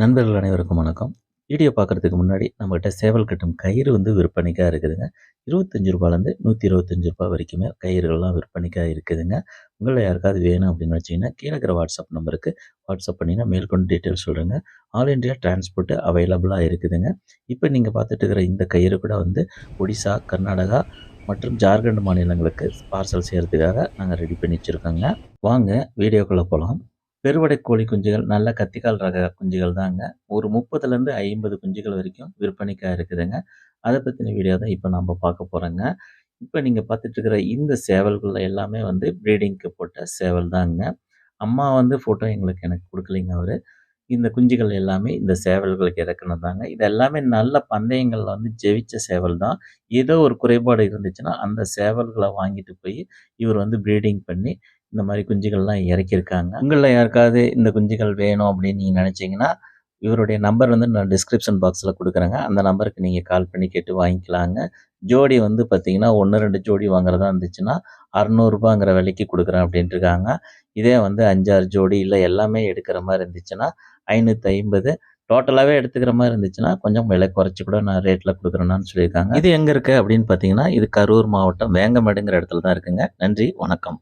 நண்பர்கள் அனைவருக்கும் வணக்கம். வீடியோ பார்க்குறதுக்கு முன்னாடி நம்மகிட்ட சேவல் கட்டும் கயிறு வந்து விற்பனைக்காக இருக்குதுங்க. இருபத்தஞ்சி ரூபாலேருந்து நூற்றி இருபத்தஞ்சி ரூபா வரைக்குமே கயிறுகள்லாம் விற்பனைக்காக இருக்குதுங்க. உங்களை யாருக்காவது வேணும் அப்படின்னு வச்சிங்கன்னா கீழே இருக்கிற வாட்ஸ்அப் நம்பருக்கு வாட்ஸ்அப் பண்ணிங்கன்னா மேற்கொண்டு டீட்டெயில்ஸ் சொல்லுங்க. ஆல் இண்டியா டிரான்ஸ்போர்ட்டு அவைலபிளாக இருக்குதுங்க. இப்போ நீங்கள் பார்த்துட்டு இருக்கிற இந்த கயிறு கூட வந்து ஒடிசா கர்நாடகா மற்றும் ஜார்க்கண்ட் மாநிலங்களுக்கு பார்சல் செய்கிறதுக்காக நாங்கள் ரெடி பண்ணி வச்சுருக்கோங்க. வாங்க வீடியோக்குள்ளே போகலாம். பெருவடை கோழி குஞ்சுகள் நல்ல கத்திக்கால் ரக குஞ்சுகள் தாங்க. ஒரு முப்பதுலேருந்து ஐம்பது குஞ்சுகள் வரைக்கும் விற்பனைக்காக இருக்குதுங்க. அதை பற்றின வீடியோ தான் இப்போ நம்ம பார்க்க போகிறோங்க இப்போ நீங்கள் பார்த்துட்ருக்கிற இந்த சேவல்கள் எல்லாமே வந்து ப்ரீடிங்க்கு போட்ட சேவல் தாங்க. அம்மா வந்து ஃபோட்டோ எங்களுக்கு எனக்கு கொடுக்கலைங்க அவர். இந்த குஞ்சுகள் எல்லாமே இந்த சேவல்களுக்கு இறக்குனது தாங்க. இது எல்லாமே நல்ல பந்தயங்களில் வந்து ஜெயிச்ச சேவல் தான். ஏதோ ஒரு குறைபாடு இருந்துச்சுன்னா அந்த சேவல்களை வாங்கிட்டு போய் இவர் வந்து ப்ரீடிங் பண்ணி இந்த மாதிரி குஞ்சுகள்லாம் இறக்கியிருக்காங்க. உங்களில் யாருக்காவது இந்த குஞ்சுகள் வேணும் அப்படின்னு நீங்கள் நினச்சிங்கன்னா இவருடைய நம்பர் வந்து நான் டிஸ்கிரிப்ஷன் பாக்ஸில் கொடுக்குறேங்க. அந்த நம்பருக்கு நீங்கள் கால் பண்ணி கேட்டு வாங்கிக்கலாங்க. ஜோடி வந்து பார்த்தீங்கன்னா ஒன்று ரெண்டு ஜோடி வாங்குறதா இருந்துச்சுன்னா அறநூறுபாங்கிற விலைக்கு கொடுக்குறேன் அப்படின்ட்டு இருக்காங்க. இதே வந்து அஞ்சாறு ஜோடி இல்லை எல்லாமே எடுக்கிற மாதிரி இருந்துச்சுன்னா ஐநூற்றி ஐம்பது. டோட்டலாகவே எடுத்துக்கிற மாதிரி இருந்துச்சுன்னா கொஞ்சம் விலை குறைச்சி கூட நான் ரேட்டில் கொடுக்குறேன்னு சொல்லியிருக்காங்க. இது எங்கே இருக்குது அப்படின்னு பார்த்தீங்கன்னா இது கரூர் மாவட்டம் வேங்கமேடுங்கிற இடத்துல தான் இருக்குங்க. நன்றி வணக்கம்.